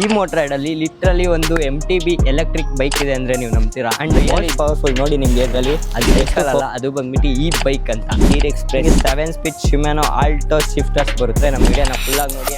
ಈ motor ride ಅಲ್ಲಿ literally ಒಂದು M T B electric bike ಇದೆ ಅಂದ್ರೆ ನೀವು ನಂಬ್ತೀರಾ? ಅಂಡ್ ಪವರ್ಫುಲ್ ನೋಡಿ ನಿಮ್ಗೆ ಇದರಲ್ಲಿ ಅದು ಅಲ್ಲ ಅದು ಬಂದ್ಬಿಟ್ಟು ಈ ಬೈಕ್ ಅಂತ. Express seven speed Shimano Alto shifters ಬರುತ್ತೆ ನಮ್ಮ ವಿಡಿಯೋನ ಫುಲ್ ಆಗಿ ನೋಡಿ.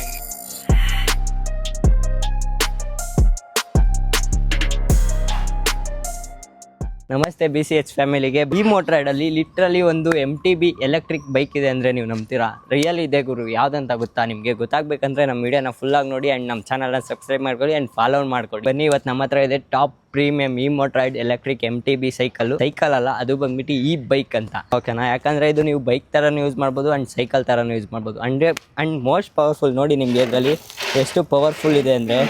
ನಮಸ್ತೆ ಬಿ ಸಿ ಎಚ್ ಫ್ಯಾಮಿಲಿಗೆ ಬಿ ಮೋಟರ್ ರೈಡಲ್ಲಿ ಲಿಟ್ರಲಿ ಒಂದು M T B electric bike ಇದೆ ಅಂದರೆ ನೀವು ನಂಬ್ತೀರಾ? ರಿಯಲ್ ಇದೆ ಗುರು, ಯಾವುದಂತ ಗೊತ್ತಾ ನಿಮಗೆ? ಗೊತ್ತಾಗಬೇಕಂದ್ರೆ ನಮ್ಮ ವಿಡಿಯೋನ ಫುಲ್ಲಾಗಿ ನೋಡಿ ಆ್ಯಂಡ್ ನಮ್ಮ ಚಾನಲ್ನ ಸಬ್ಸ್ಕ್ರೈಬ್ ಮಾಡ್ಕೊಳ್ಳಿ ಆ್ಯಂಡ್ ಫಾಲೋ ಮಾಡ್ಕೊಳ್ಳಿ. ಬನ್ನಿ ಇವತ್ತು ನಮ್ಮ ಹತ್ರ ಇದೆ ಟಾಪ್ ಪ್ರೀಮಿಯಂ ಈ motor ride electric M T B cycle cycle ಅಲ್ಲ, ಅದು ಬಂದ್ಬಿಟ್ಟು ಈ ಬೈಕ್ ಅಂತ. ಓಕೆನಾ ಯಾಕಂದರೆ ಇದು ನೀವು ಬೈಕ್ ಥರನೂ ಯೂಸ್ ಮಾಡ್ಬೋದು ಆ್ಯಂಡ್ ಸೈಕಲ್ ಥರನೂ ಯೂಸ್ ಮಾಡ್ಬೋದು. ಅಂಡ್ ಆ್ಯಂಡ್ ಮೋಸ್ಟ್ ಪವರ್ಫುಲ್ ನೋಡಿ ನಿಮಗೆ ಇದರಲ್ಲಿ ಎಷ್ಟು ಪವರ್ಫುಲ್ ಇದೆ ಅಂದರೆ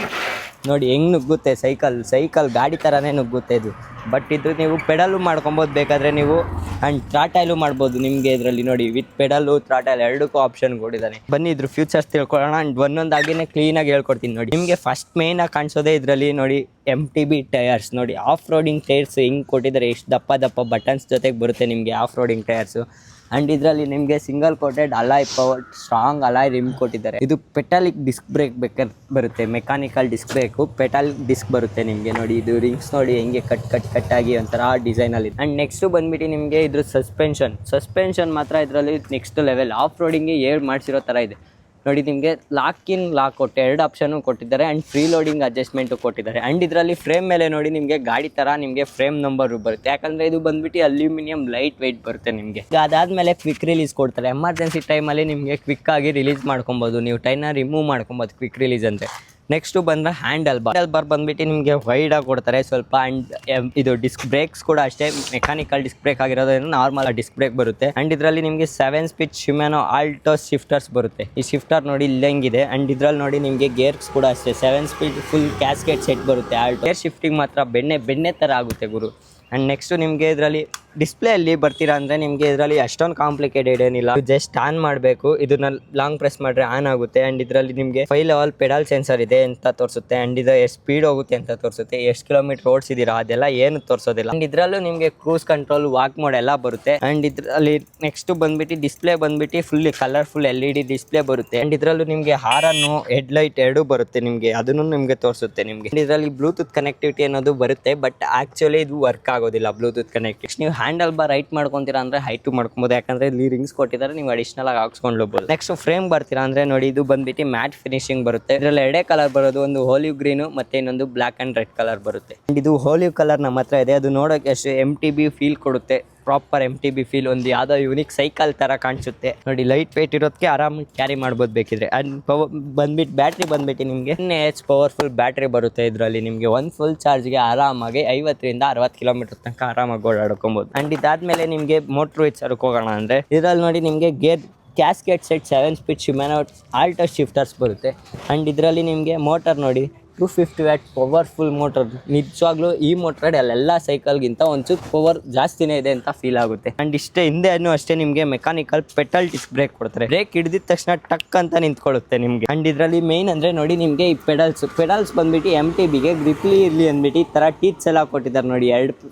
ನೋಡಿ, ಹೆಂಗ್ ನುಗ್ಗುತ್ತೆ ಸೈಕಲ್ ಸೈಕಲ್ ಗಾಡಿ ಥರನೇ ನುಗ್ಗುತ್ತೆ ಇದು. ಬಟ್ ಇದು ನೀವು ಪೆಡಲು ಮಾಡ್ಕೊಬೋದು, ಬೇಕಾದರೆ ನೀವು ಆ್ಯಂಡ್ ತ್ರಾಟೈಲು ಮಾಡ್ಬೋದು ನಿಮಗೆ ಇದರಲ್ಲಿ ನೋಡಿ. ವಿತ್ ಪೆಡಲು, ತ್ರಾಟೈಲ್ ಎರಡಕ್ಕೂ ಆಪ್ಷನ್ ಕೊಟ್ಟಿದ್ದಾನೆ ಬನ್ನಿ, ಇದ್ರ ಫ್ಯೂಚರ್ಸ್ ತಿಳ್ಕೊಳ್ಳೋಣ. ಆ್ಯಂಡ್ ಒಂದೊಂದಾಗಿನೇ ಕ್ಲೀನಾಗಿ ಹೇಳ್ಕೊಡ್ತೀನಿ ನೋಡಿ. ನಿಮಗೆ ಫಸ್ಟ್ ಮೇಯ್ನಾಗಿ ಕಾಣಿಸೋದೇ ಇದರಲ್ಲಿ ನೋಡಿ ಎಂ ಟಿ ಬಿ ಟೈರ್ಸ್ ನೋಡಿ. ಆಫ್ ರೋಡಿಂಗ್ ಟೈರ್ಸ್ ಹಿಂಗೆ ಕೊಟ್ಟಿದ್ದಾರೆ. ಎಷ್ಟು ದಪ್ಪ ದಪ್ಪ ಬಟನ್ಸ್ ಜೊತೆಗೆ ಬರುತ್ತೆ ನಿಮಗೆ ಆಫ್ ರೋಡಿಂಗ್ ಟೈರ್ಸು ಆ್ಯಂಡ್ ಇದರಲ್ಲಿ ನಿಮಗೆ single coated alloy power strong alloy rim ಕೊಟ್ಟಿದ್ದಾರೆ. ಇದು ಪೆಟಾಲಿಕ್ ಡಿಸ್ಕ್ ಬ್ರೇಕ್ ಬೇಕಾದ್ರೆ ಬರುತ್ತೆ. ಮೆಕ್ಯಾನಿಕಲ್ ಡಿಸ್ಕ್ ಬ್ರೇಕು ಪೆಟಾಲಿಕ್ ಡಿಸ್ಕ್ ಬರುತ್ತೆ ನಿಮಗೆ ನೋಡಿ. ಇದು ರಿಂಗ್ಸ್ ನೋಡಿ ಹೆಂಗೆ ಕಟ್ ಕಟ್ ಕಟ್ ಆಗಿ ಒಂಥರ ಡಿಸೈನಲ್ಲಿ ಅಂಡ್ ನೆಕ್ಸ್ಟ್ ಬಂದ್ಬಿಟ್ಟು ನಿಮಗೆ ಇದ್ರ ಸಸ್ಪೆನ್ಷನ್ ಸಸ್ಪೆನ್ಷನ್ ಮಾತ್ರ ಇದರಲ್ಲಿ ನೆಕ್ಸ್ಟ್ ಲೆವೆಲ್ ಆಫ್ ರೋಡಿಂಗ್ಗೆ ಏರ್ ಮಾಡಿಸಿರೋ ಥರ ಇದೆ. ನೋಡಿ, ನಿಮಗೆ ಲಾಕ್ ಇನ್ ಲಾಕ್ ಕೊಟ್ಟು ಎರಡು ಆಪ್ಷನು ಕೊಟ್ಟಿದ್ದಾರೆ ಆ್ಯಂಡ್ ಫ್ರೀ ಲೋಡಿಂಗ್ ಅಡ್ಜಸ್ಟ್ಮೆಂಟು ಕೊಟ್ಟಿದ್ದಾರೆ. ಆ್ಯಂಡ್ ಇದರಲ್ಲಿ ಫ್ರೇಮ್ ಮೇಲೆ ನೋಡಿ, ನಿಮಗೆ ಗಾಡಿ ಥರ ನಿಮಗೆ ಫ್ರೇಮ್ ನಂಬರು ಬರುತ್ತೆ. ಯಾಕಂದರೆ ಇದು ಬಂದುಬಿಟ್ಟು ಅಲ್ಯೂಮಿನಿಯಂ ಲೈಟ್ ವೆಯ್ಟ್ ಬರುತ್ತೆ ನಿಮಗೆ. ಅದಾದಮೇಲೆ ಕ್ವಿಕ್ ರಿಲೀಸ್ ಕೊಡ್ತಾರೆ. ಎಮರ್ಜೆನ್ಸಿ ಟೈಮಲ್ಲಿ ನಿಮಗೆ ಕ್ವಿಕ್ಕಾಗಿ ರಿಲೀಸ್ ಮಾಡ್ಕೊಬೋದು. ನೀವು ಟೈನ ರಿಮೂವ್ ಮಾಡ್ಕೊಬೋದು ಕ್ವಿಕ್ ರಿಲೀಸ್ ಅಂದರೆ. ನೆಕ್ಸ್ಟು ಬಂದರೆ ಹ್ಯಾಂಡಲ್ ಬಾರ್ ಹ್ಯಾಂಡಲ್ ಬಾರ್ ಬಂದ್ಬಿಟ್ಟು ನಿಮಗೆ ವೈಡಾಗಿ ಕೊಡ್ತಾರೆ. ಸ್ವಲ್ಪ ಆ್ಯಂಡ್ ಇದು ಡಿಸ್ಕ್ ಬ್ರೇಕ್ಸ್ ಕೂಡ ಅಷ್ಟೇ. ಮೆಕ್ಯಾನಿಕಲ್ ಡಿಸ್ಕ್ ಬ್ರೇಕ್ ಆಗಿರೋದ್ರಿಂದ ನಾರ್ಮಲ್ ಡಿಸ್ಕ್ ಬ್ರೇಕ್ ಬರುತ್ತೆ. ಆ್ಯಂಡ್ ಇದರಲ್ಲಿ ನಿಮಗೆ seven speed Shimano Alto shifters ಬರುತ್ತೆ. ಈ ಶಿಫ್ಟರ್ ನೋಡಿ ಇಲ್ಲಂಗಿದೆ ಆ್ಯಂಡ್ ಇದ್ರಲ್ಲಿ ನೋಡಿ ನಿಮಗೆ ಗೇರ್ಸ್ ಕೂಡ ಅಷ್ಟೇ. Seven speed full cassette set ಬರುತ್ತೆ ಆಲ್ಟೋ ಗೇರ್ ಶಿಫ್ಟಿಂಗ್ ಮಾತ್ರ ಬೆಣ್ಣೆ ಬೆಣ್ಣೆ ಥರ ಆಗುತ್ತೆ ಗುರು. ಆ್ಯಂಡ್ ನೆಕ್ಸ್ಟು ನಿಮಗೆ ಇದರಲ್ಲಿ ಡಿಸ್ಪ್ಲೇ ಅಲ್ಲಿ ಬರ್ತೀರಾ ಅಂದರೆ ನಿಮಗೆ ಇದರಲ್ಲಿ ಅಷ್ಟೊಂದು ಕಾಂಪ್ಲಿಕೇಟೆಡ್ ಏನಿಲ್ಲ. ಜಸ್ಟ್ ಆನ್ ಮಾಡಬೇಕು. ಇದನ್ನ ಲಾಂಗ್ ಪ್ರೆಸ್ ಮಾಡಿದ್ರೆ ಆನ್ ಆಗುತ್ತೆ. ಆ್ಯಂಡ್ ಇದರಲ್ಲಿ ನಿಮಗೆ ಫೈವ್ ಲೆವೆಲ್ ಪೆಡಲ್ ಸೆನ್ಸರ್ ಇದೆ ಅಂತ ತೋರಿಸುತ್ತೆ. ಆ್ಯಂಡ್ ಇದು ಎಷ್ಟು ಸ್ಪೀಡ್ ಹೋಗುತ್ತೆ ಅಂತ ತೋರಿಸುತ್ತೆ. ಎಷ್ಟು ಕಿಲೋಮೀಟರ್ ಓಡಿಸಿದ್ದೀರಾ ಅದೆಲ್ಲ ಏನು ತೋರಿಸೋದಿಲ್ಲ. ಆ್ಯಂಡ್ ಇದರಲ್ಲೂ ನಿಮಗೆ ಕ್ರೂಸ್ ಕಂಟ್ರೋಲ್ ವಾಕ್ ಮೋಡ್ ಎಲ್ಲ ಬರುತ್ತೆ. ಆ್ಯಂಡ್ ಇದರಲ್ಲಿ ನೆಕ್ಸ್ಟ್ ಬಂದ್ಬಿಟ್ಟು ಡಿಸ್ಪ್ಲೇ ಬಂದ್ಬಿಟ್ಟು full colourful L E D display ಬರುತ್ತೆ. ಆ್ಯಂಡ್ ಇದರಲ್ಲೂ ನಿಮಗೆ ಹಾರನ್ನು ಹೆಡ್ಲೈಟ್ ಎರಡೂ ಬರುತ್ತೆ ನಿಮಗೆ. ಅದನ್ನು ನಿಮಗೆ ತೋರಿಸುತ್ತೆ ನಿಮಗೆ. ಇದರಲ್ಲಿ ಬ್ಲೂಟೂತ್ ಕನೆಕ್ಟಿವಿಟಿ ಅನ್ನೋದು ಬರುತ್ತೆ. ಬಟ್ ಆ್ಯಕ್ಚುಲಿ ಇದು ವರ್ಕ್ ಆಗೋದಿಲ್ಲ ಬ್ಲೂಟೂತ್ ಕನೆಕ್ಟ್ ನೀವು ಹ್ಯಾಂಡಲ್ ಬಾರ್ ರೈಟ್ ಮಾಡ್ಕೊಂತೀರಾ ಅಂದ್ರೆ ಹೈಟು ಮಾಡ್ಕೊಬೋದು. ಯಾಕಂದ್ರೆ ಇಲ್ಲಿ ರಿಂಗ್ಸ್ ಕೊಟ್ಟಿದ್ದಾರೆ, ನೀವು ಅಡಿಷನಲ್ ಆಗಿ ಹಾಕ್ಸ್ಕೊಂಡು ಹೋಗ್ಬೋದು ನೆಕ್ಸ್ಟ್ ಫ್ರೇಮ್ ಬರ್ತೀರಾ ಅಂದ್ರೆ ನೋಡಿ, ಇದು ಬಂದ್ಬಿಟ್ಟು ಮ್ಯಾಟ್ ಫಿನಿಶಿಂಗ್ ಬರುತ್ತೆ. ಇದರಲ್ಲಿ ಎರಡೇ ಕಲರ್ ಬರೋದು, ಒಂದು ಹೋಲಿವ್ ಗ್ರೀನು ಮತ್ತೆ ಇನ್ನೊಂದು ಬ್ಲಾಕ್ ಅಂಡ್ ರೆಡ್ ಕಲರ್ ಬರುತ್ತೆ. ಇದು ಹೋಲಿವ್ ಕಲರ್ ನಮ್ಮ ಹತ್ರ ಇದೆ. ಅದು ನೋಡೋಕೆ ಎಷ್ಟು ಎಂ ಟಿ ಬಿ ಫೀಲ್ ಕೊಡುತ್ತೆ. Proper M T B feel ಒಂದು ಯಾವುದೋ ಯೂನಿಕ್ ಸೈಕಲ್ ಥರ ಕಾಣಿಸುತ್ತೆ. ನೋಡಿ ಲೈಟ್ ವೇಟ್ ಇರೋದಕ್ಕೆ ಆರಾಮಾಗಿ ಕ್ಯಾರಿ ಮಾಡ್ಬೋದು ಬೇಕಿದ್ರೆ. ಆ್ಯಂಡ್ ಪವರ್ ಬಂದ್ಬಿಟ್ಟು ಬ್ಯಾಟ್ರಿ ಬಂದ್ಬಿಟ್ಟು ನಿಮಗೆ. ಎನ್ ಎಚ್ ಪವರ್ಫುಲ್ ಬ್ಯಾಟ್ರಿ ಬರುತ್ತೆ ಇದರಲ್ಲಿ. ನಿಮಗೆ ಒಂದು ಫುಲ್ ಚಾರ್ಜ್ಗೆ ಆರಾಮಾಗಿ ಐವತ್ತರಿಂದ ಅರವತ್ತು ಕಿಲೋಮೀಟರ್ ತನಕ ಆರಾಮಾಗಿ ಓಡಾಡ್ಕೊಬೋದು. ಆ್ಯಂಡ್ ಇದಾದಮೇಲೆ ನಿಮಗೆ ಮೋಟ್ರ್ ವಿಚಾರಕ್ಕೆ ಹೋಗೋಣ ಅಂದರೆ, ಇದರಲ್ಲಿ ನೋಡಿ ನಿಮಗೆ gear cassette set seven speed Shimano Alto shifters ಬರುತ್ತೆ. ಆ್ಯಂಡ್ ಇದರಲ್ಲಿ ನಿಮಗೆ ಮೋಟರ್ ನೋಡಿ two fifty watt powerful motor ನಿಜವಾಗ್ಲೂ ಈ ಮೋಟರ್ ಅಲ್ಲೆಲ್ಲ ಸೈಕಲ್ಗಿಂತ ಒಂಚೂರು ಪವರ್ ಜಾಸ್ತಿನೇ ಇದೆ ಅಂತ ಫೀಲ್ ಆಗುತ್ತೆ. ಅಂಡ್ ಇಷ್ಟೇ ಹಿಂದೆ ಅಷ್ಟೇ ನಿಮಗೆ ಮೆಕ್ಯಾನಿಕಲ್ ಪೆಟಲ್ ಡಿಸ್ಕ್ ಬ್ರೇಕ್ ಕೊಡ್ತಾರೆ. ಬ್ರೇಕ್ ಹಿಡಿದ ತಕ್ಷಣ ಟಕ್ ಅಂತ ನಿಂತ್ಕೊಳ್ಳುತ್ತೆ ನಿಮಗೆ. ಅಂಡ್ ಇದರಲ್ಲಿ ಮೇನ್ ಅಂದ್ರೆ ನೋಡಿ ನಿಮಗೆ ಈ ಪೆಡಲ್ಸ್ ಪೆಡಲ್ಸ್ ಬಂದ್ಬಿಟ್ಟು ಎಂ ಟಿ ಬಿಗೆ ಗ್ರಿಪ್ಲಿ ಇರಲಿ ಅಂದ್ಬಿಟ್ಟು ಈ ಥರ ಟೀಚ್ ಎಲ್ಲ ಕೊಟ್ಟಿದ್ದಾರೆ ನೋಡಿ.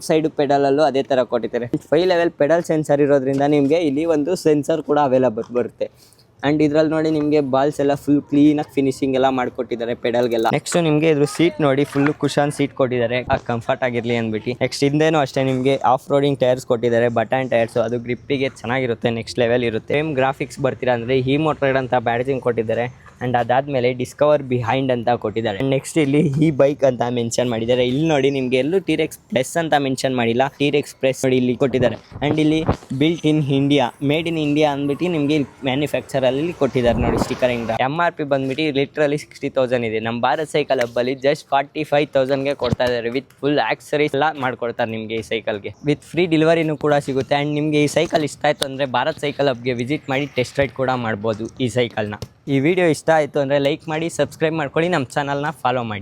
ಎರಡು ಪೆಡಲ್ ಅಲ್ಲೂ ಅದೇ ತರ ಕೊಟ್ಟಿದ್ದಾರೆ. ಫೈವ್ ಲೆವೆಲ್ ಪೆಡಲ್ ಸೆನ್ಸರ್ ಇರೋದ್ರಿಂದ ನಿಮಗೆ ಇಲ್ಲಿ ಒಂದು ಸೆನ್ಸರ್ ಕೂಡ ಅವೈಲಬಲ್ ಬರುತ್ತೆ. ಆ್ಯಂಡ್ ಇದ್ರಲ್ಲಿ ನೋಡಿ ನಿಮಗೆ ಬಾಲ್ಸ್ ಎಲ್ಲ ಫುಲ್ ಕ್ಲೀನಾಗಿ ಫಿನಿಶಿಂಗ್ ಎಲ್ಲ ಮಾಡಿಕೊಟ್ಟಿದ್ದಾರೆ ಪೆಡಲ್ಗೆಲ್ಲ ನೆಕ್ಸ್ಟ್ ನಿಮಗೆ ಇದ್ರ ಸೀಟ್ ನೋಡಿ ಫುಲ್ ಕುಶನ್ ಸೀಟ್ ಕೊಟ್ಟಿದ್ದಾರೆ. ಆ ಕಂಫರ್ಟ್ ಆಗಿರಲಿ ಅಂದ್ಬಿಟ್ಟು. ನೆಕ್ಸ್ಟ್ ಹಿಂದೆನೂ ಅಷ್ಟೇ ನಿಮಗೆ ಆಫ್ ರೋಡಿಂಗ್ ಟೈರ್ಸ್ ಕೊಟ್ಟಿದ್ದಾರೆ ಬಟನ್ ಟೈರ್ಸ್ ಅದು ಗ್ರಿಪ್ಪಿಗೆ ಚೆನ್ನಾಗಿರುತ್ತೆ ನೆಕ್ಸ್ಟ್ ಲೆವೆಲ್ ಇರುತ್ತೆ. ಸೇಮ್ ಗ್ರಾಫಿಕ್ಸ್ ಬರ್ತೀರಾ ಅಂದರೆ ಈ ಮೋಟ್ರೈಡ್ ಅಂತ ಬ್ಯಾಡ್ಜಿಂಗ್ ಕೊಟ್ಟಿದ್ದಾರೆ. ಆ್ಯಂಡ್ ಅದಾದಮೇಲೆ ಡಿಸ್ಕವರ್ ಬಿಹೈಂಡ್ ಅಂತ ಕೊಟ್ಟಿದ್ದಾರೆ. ನೆಕ್ಸ್ಟ್ ಇಲ್ಲಿ ಈ ಬೈಕ್ ಅಂತ ಮೆನ್ಷನ್ ಮಾಡಿದ್ದಾರೆ. ಇಲ್ಲಿ ನೋಡಿ ನಿಮ್ಗೆ ಎಲ್ಲೂ ಟೀರೆಕ್ಸ್ ಪ್ಲಸ್ ಅಂತ ಮೆನ್ಷನ್ ಮಾಡಿಲ್ಲ. ಟೀರೆಕ್ಸ್ ಪ್ಲಸ್ ನೋಡಿ ಇಲ್ಲಿ ಕೊಟ್ಟಿದ್ದಾರೆ. ಆ್ಯಂಡ್ ಇಲ್ಲಿ built in India made in India ಅಂದ್ಬಿಟ್ಟು ನಿಮಗೆ ಮ್ಯಾನುಫ್ಯಾಕ್ಚರಲ್ಲಿ ಕೊಟ್ಟಿದ್ದಾರೆ ನೋಡಿ ಸ್ಟಿಕರಿಂಗ್ ಎಂ ಆರ್ ಪಿ ಬಂದ್ಬಿಟ್ಟು ಲಿಟ್ರಲಿ ಸಿಕ್ಸ್ಟಿ ತೌಸಂಡ್ ಇದೆ. ನಮ್ಮ ಭಾರತ್ ಸೈಕಲ್ ಹಬ್ಬಲ್ಲಿ ಜಸ್ಟ್ ಫಾರ್ಟಿ ಫೈವ್ ತೌಸಂಡ್ಗೆ ಕೊಡ್ತಾ ಇದ್ದಾರೆ. ವಿತ್ ಫುಲ್ ಆಕ್ಸರೀಸ್ ಎಲ್ಲ ಮಾಡ್ಕೊಡ್ತಾರೆ ನಿಮಗೆ ಈ ಸೈಕಲ್ಗೆ ವಿತ್ ಫ್ರೀ ಡೆಲಿವರಿನೂ ಕೂಡ ಸಿಗುತ್ತೆ. ಆ್ಯಂಡ್ ನಿಮಗೆ ಈ ಸೈಕಲ್ ಇಷ್ಟ ಆಯಿತು ಅಂದರೆ ಭಾರತ್ ಸೈಕಲ್ ಹಬ್ಗೆ ವಿಸಿಟ್ ಮಾಡಿ ಟೆಸ್ಟ್ ರೈಡ್ ಕೂಡ ಮಾಡ್ಬೋದು ಈ ಸೈಕಲ್ನ ಈ ವಿಡಿಯೋ ಇಷ್ಟ ಆಯಿತು ಅಂದರೆ ಲೈಕ್ ಮಾಡಿ ಸಬ್ಸ್ಕ್ರೈಬ್ ಮಾಡ್ಕೊಳ್ಳಿ ನಮ್ಮ ಚಾನಲ್ನ ಫಾಲೋ ಮಾಡಿ.